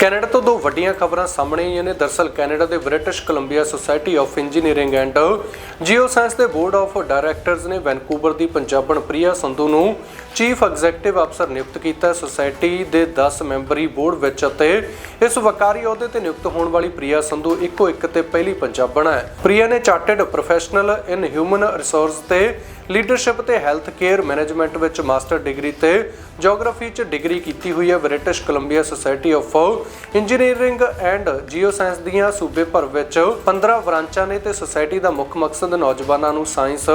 Canada ਤੋਂ ਦੋ ਵੱਡੀਆਂ ਖਬਰਾਂ ਸਾਹਮਣੇ ਆਈਆਂ ਨੇ। ਦਰਸਲ ਕੈਨੇਡਾ ਦੇ British Columbia Society of Engineering and Geoscience ਦੇ ਬੋਰਡ ਆਫ ਡਾਇਰੈਕਟਰਜ਼ ਨੇ ਵੈਨਕੂਵਰ ਦੀ ਪੰਜਾਬਣ ਪ੍ਰਿਆ ਸੰਧੂ ਨੂੰ ਚੀਫ ਐਗਜੈਕਟਿਵ ਅਫਸਰ ਨਿਯੁਕਤ ਕੀਤਾ। ਸੁਸਾਇਟੀ ਦੇ 10 ਮੈਂਬਰੀ ਬੋਰਡ ਵਿੱਚ ਅਤੇ ਇਸ ਵਕਾਰੀ ਅਹੁਦੇ ਤੇ ਨਿਯੁਕਤ ਹੋਣ ਵਾਲੀ ਪ੍ਰਿਆ ਸੰਧੂ ਇੱਕੋ ਇੱਕ ਤੇ ਪਹਿਲੀ ਪੰਜਾਬਣ ਹੈ। ਪ੍ਰਿਆ ਨੇ chartered professional in human resource ਤੇ ਲੀਡਰਸ਼ਿਪ ਤੇ ਹੈਲਥ ਕੇਅਰ ਮੈਨੇਜਮੈਂਟ ਵਿੱਚ ਮਾਸਟਰ ਡਿਗਰੀ ਤੇ ਜੀਓਗ੍ਰਾਫੀ 'ਚ ਡਿਗਰੀ ਕੀਤੀ ਹੋਈ ਹੈ। British Columbia Society of Engineering and Geoscience ਦੀਆਂ ਸੂਬੇ ਭਰ ਵਿੱਚ 15 ਬ੍ਰਾਂਚਾਂ ਨੇ ਤੇ ਸੁਸਾਇਟੀ ਦਾ ਮੁੱਖ ਮਕਸਦ ਨੌਜਵਾਨਾਂ ਨੂੰ ਸਾਇੰਸ,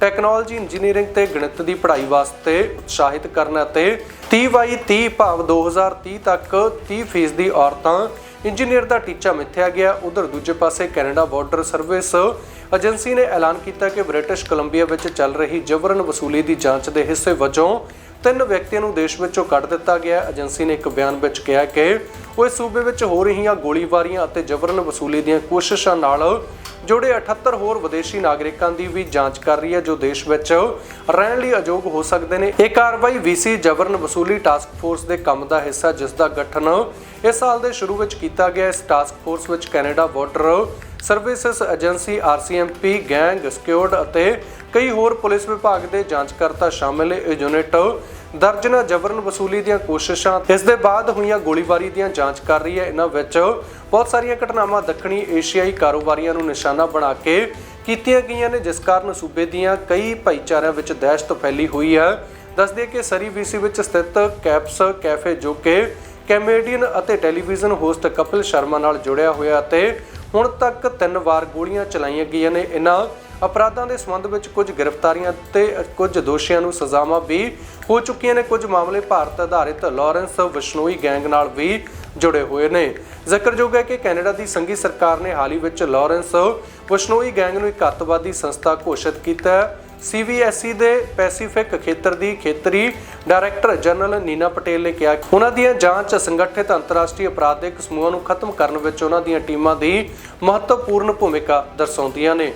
ਟੈਕਨੋਲੋਜੀ, ਇੰਜੀਨੀਅਰਿੰਗ ਤੇ ਗਣਿਤ ਦੀ ਪੜ੍ਹਾਈ ਵਾਸਤੇ ਉਤਸ਼ਾਹਿਤ ਕਰਨ ਅਤੇ 30 ਬਾਈ 30 ਭਾਵ 2030 ਤੱਕ 30% ਫੀਸਦੀ ਔਰਤਾਂ ਇੰਜੀਨੀਅਰ ਦਾ ਟੀਚਾ ਮਿੱਥਿਆ ਗਿਆ। ਉਧਰ ਦੂਜੇ ਪਾਸੇ ਕੈਨੇਡਾ ਬਾਰਡਰ ਸਰਵਿਸ ਏਜੰਸੀ ਨੇ ਐਲਾਨ ਕੀਤਾ ਕਿ ਬ੍ਰਿਟਿਸ਼ ਕੋਲੰਬੀਆ ਵਿੱਚ ਚੱਲ ਰਹੀ ਜਬਰਨ ਵਸੂਲੀ ਦੀ ਜਾਂਚ ਦੇ ਹਿੱਸੇ ਵਜੋਂ ਤਿੰਨ ਵਿਅਕਤੀਆਂ ਨੂੰ ਦੇਸ਼ ਵਿੱਚੋਂ ਕੱਢ ਦਿੱਤਾ ਗਿਆ। ਏਜੰਸੀ ਨੇ ਇੱਕ ਬਿਆਨ ਵਿੱਚ ਕਿਹਾ ਕਿ ਉਹ ਇਸ ਸੂਬੇ ਵਿੱਚ ਹੋ ਰਹੀਆਂ ਗੋਲੀਬਾਰੀਆਂ ਅਤੇ ਜਬਰਨ ਵਸੂਲੀ ਦੀਆਂ ਕੋਸ਼ਿਸ਼ਾਂ ਨਾਲ ਜੁੜੇ 78 ਹੋਰ ਵਿਦੇਸ਼ੀ ਨਾਗਰਿਕਾਂ ਦੀ ਵੀ ਜਾਂਚ ਕਰ ਰਹੀ ਹੈ, ਜੋ ਦੇਸ਼ ਵਿੱਚ ਰਹਿਣ ਲਈ ਅਯੋਗ ਹੋ ਸਕਦੇ ਨੇ। ਇਹ ਕਾਰਵਾਈ ਵੀਸੀ ਜਬਰਨ ਵਸੂਲੀ ਟਾਸਕ ਫੋਰਸ ਦੇ ਕੰਮ ਦਾ ਹਿੱਸਾ, ਜਿਸ ਦਾ ਗਠਨ ਇਸ ਸਾਲ ਦੇ ਸ਼ੁਰੂ ਵਿੱਚ ਕੀਤਾ ਗਿਆ। ਇਸ ਟਾਸਕ ਫੋਰਸ ਵਿੱਚ Canada Border Services Agency, RCMP, gang, secured ਅਤੇ ਕਈ ਹੋਰ ਪੁਲਿਸ ਵਿਭਾਗ ਦੇ ਜਾਂਚਕਰਤਾ ਸ਼ਾਮਿਲ ਇਹ ਯੂਨਿਟ ਦਰਜਨਾ ਜਬਰਨ ਵਸੂਲੀ ਦੀਆਂ ਕੋਸ਼ਿਸ਼ਾਂ, ਇਸ ਦੇ ਬਾਅਦ ਹੋਈਆਂ ਗੋਲੀਬਾਰੀ ਦੀਆਂ ਜਾਂਚ ਕਰ ਰਹੀ ਹੈ। ਇਹਨਾਂ ਵਿੱਚ ਬਹੁਤ ਸਾਰੀਆਂ ਘਟਨਾਵਾਂ ਦੱਖਣੀ ਏਸ਼ੀਆਈ ਕਾਰੋਬਾਰੀਆਂ ਨੂੰ ਨਿਸ਼ਾਨਾ ਬਣਾ ਕੇ ਕੀਤੀਆਂ ਗਈਆਂ ਨੇ, ਜਿਸ ਕਾਰਨ ਸੂਬੇ ਦੀਆਂ ਕਈ ਭਾਈਚਾਰਿਆਂ ਵਿੱਚ ਦਹਿਸ਼ਤ ਫੈਲੀ ਹੋਈ ਹੈ। ਦੱਸਦੇ ਕਿ ਸਰੀ ਵੀਸੀ ਵਿੱਚ ਸਥਿਤ ਕੈਪਸ ਕੈਫੇ ਜੋ ਕਿ ਕੈਮੇਡੀਅਨ ਅਤੇ ਟੈਲੀਵਿਜ਼ਨ ਹੋਸਟ ਕਪਿਲ ਸ਼ਰਮਾ ਨਾਲ ਜੁੜਿਆ ਹੋਇਆ ਅਤੇ ਹੁਣ ਤੱਕ ਤਿੰਨ ਵਾਰ ਗੋਲੀਆਂ ਚਲਾਈਆਂ ਗਈਆਂ ਨੇ। ਇਹਨਾਂ ਅਪਰਾਧਾਂ ਦੇ ਸੰਬੰਧ ਵਿੱਚ ਕੁਝ ਗ੍ਰਿਫਤਾਰੀਆਂ ਤੇ ਕੁਝ ਦੋਸ਼ੀਆਂ ਨੂੰ ਸਜ਼ਾਵਾਂ ਵੀ ਹੋ ਚੁੱਕੀਆਂ ਨੇ। ਕੁਝ ਮਾਮਲੇ ਭਾਰਤ ਆਧਾਰਿਤ ਲਾਰੈਂਸ ਵਿਸ਼ਨੋਈ ਗੈਂਗ ਨਾਲ ਵੀ ਜੁੜੇ ਹੋਏ ਨੇ। ਜ਼ਿਕਰਯੋਗ ਹੈ ਕਿ ਕੈਨੇਡਾ ਦੀ ਸੰਘੀ ਸਰਕਾਰ ਨੇ ਹਾਲ ਹੀ ਵਿੱਚ ਲਾਰੈਂਸ ਵਿਸ਼ਨੋਈ ਗੈਂਗ ਨੂੰ ਇੱਕ ਅੱਤਵਾਦੀ ਸੰਸਥਾ ਘੋਸ਼ਿਤ ਕੀਤਾ ਹੈ। ਸੀਵੀਐਸਈ ਦੇ ਪੈਸੀਫਿਕ ਖੇਤਰ ਦੀ ਖੇਤਰੀ ਡਾਇਰੈਕਟਰ ਜਨਰਲ ਨੀਨਾ ਪਟੇਲ ਨੇ ਕਿਹਾ ਕਿ ਉਹਨਾਂ ਦੀਆਂ ਜਾਂਚ ਸੰਗਠਿਤ ਅੰਤਰਰਾਸ਼ਟਰੀ ਅਪਰਾਧਿਕ ਸਮੂਹਾਂ ਨੂੰ ਖਤਮ ਕਰਨ ਵਿੱਚ ਉਹਨਾਂ ਦੀਆਂ ਟੀਮਾਂ ਦੀ ਮਹੱਤਵਪੂਰਨ ਭੂਮਿਕਾ ਦਰਸਾਉਂਦੀਆਂ ਨੇ।